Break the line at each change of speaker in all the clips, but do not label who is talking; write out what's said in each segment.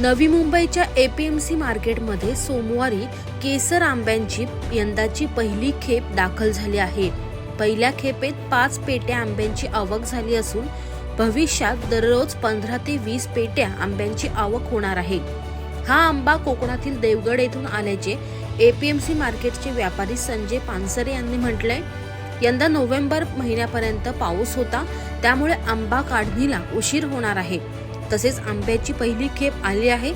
नवी मुंबईच्या एपीएमसी मार्केटमध्ये सोमवारी केसर आंब्यांची यंदाची पहिली खेप दाखल झाली आहे. पहिल्या खेपेत पाच पेट्या आंब्यांची आवक झाली असून भविष्यात दररोज पंधरा ते वीस पेट्या आंब्यांची आवक होणार आहे. हा आंबा कोकणातील देवगड येथून आल्याचे एपीएमसी मार्केटचे व्यापारी संजय पानसरे यांनी म्हटलंय. यंदा नोव्हेंबर महिन्यापर्यंत पाऊस होता त्यामुळे आंबा काढणीला उशीर होणार आहे. तसेच आंब्याची पहिली खेप आली आहे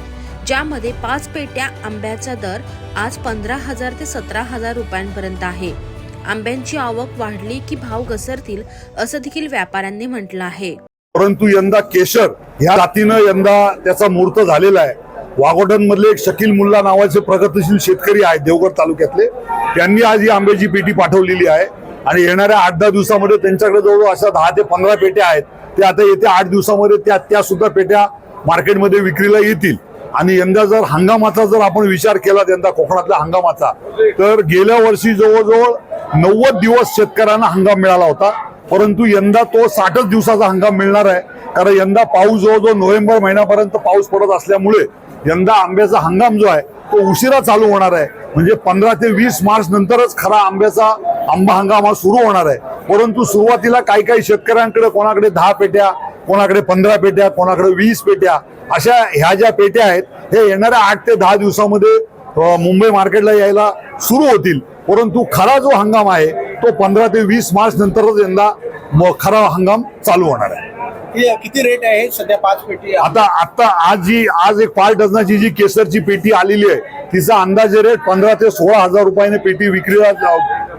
ज्यामध्ये पाच पेट्या आंब्याचा दर आज पंधरा हजार ते सतरा हजार रुपयांपर्यंत आहे. आंब्यांची आवक वाढली की भाव घसरतील असं देखील व्यापाऱ्यांनी म्हटलं आहे.
परंतु यंदा केशर ह्या जातीनं यंदा त्याचा मूर्त झालेला आहे. वाघोटन मधले एक शकील मुल्ला नावाचे प्रगतशील शेतकरी आहेत देवगड तालुक्यातले. त्यांनी आज ही आंब्याची पेटी पाठवलेली आहे. आणि येणाऱ्या आठ दहा दिवसामध्ये त्यांच्याकडे जवळजवळ अशा दहा ते पंधरा पेट्या आहेत. ते आता येत्या आठ दिवसामध्ये त्या त्या सुद्धा पेट्या मार्केटमध्ये विक्रीला येतील. आणि यंदा जर हंगामाचा जर आपण विचार केला यंदा कोकणातल्या हंगामाचा तर गेल्या वर्षी जवळजवळ नव्वद दिवस शेतकऱ्यांना हंगाम मिळाला होता. परंतु यंदा तो साठच दिवसाचा हंगाम मिळणार आहे. कारण यंदा पाऊस जवळजवळ नोव्हेंबर महिन्यापर्यंत पाऊस पडत असल्यामुळे यंदा आंब्याचा हंगाम जो आहे तो उशिरा चालू होणार आहे. म्हणजे पंधरा ते वीस मार्च नंतरच खरा आंब्याचा आंबा हंगाम हा सुरू होणार आहे. परंतु सुरुवातीला काही काही शेतकऱ्यांकडे कोणाकडे दहा पेट्या कोणाकडे पंधरा पेट्या कोणाकडे वीस पेट्या अशा ह्या ज्या पेट्या आहेत हे येणाऱ्या आठ ते दहा दिवसामध्ये मुंबई मार्केटला यायला सुरू होतील. परंतु खरा जो हंगाम आहे तो पंधरा ते वीस मार्च नंतरच यंदा म- खरा हंगाम चालू होणार आहे.
किती रेट आहे सध्या पाच पेटी?
आता आता आज जी आज एक पाच डझनाची जी केसरची पेटी आलेली आहे तिचा अंदाजे रेट पंधरा ते सोळा हजार रुपयाने पेटी विक्रीला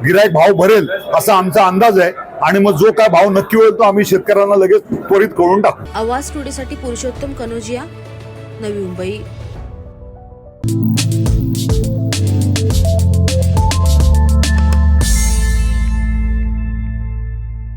गिरायक भाव भरेल असा आमचा अंदाज आहे. आणि मग जो काय भाव नक्की होईल तो आम्ही शेतकऱ्यांना लगेच त्वरित कळून टाकू.
आवाज टुडेसाठी पुरुषोत्तम कनोजिया नवी मुंबई.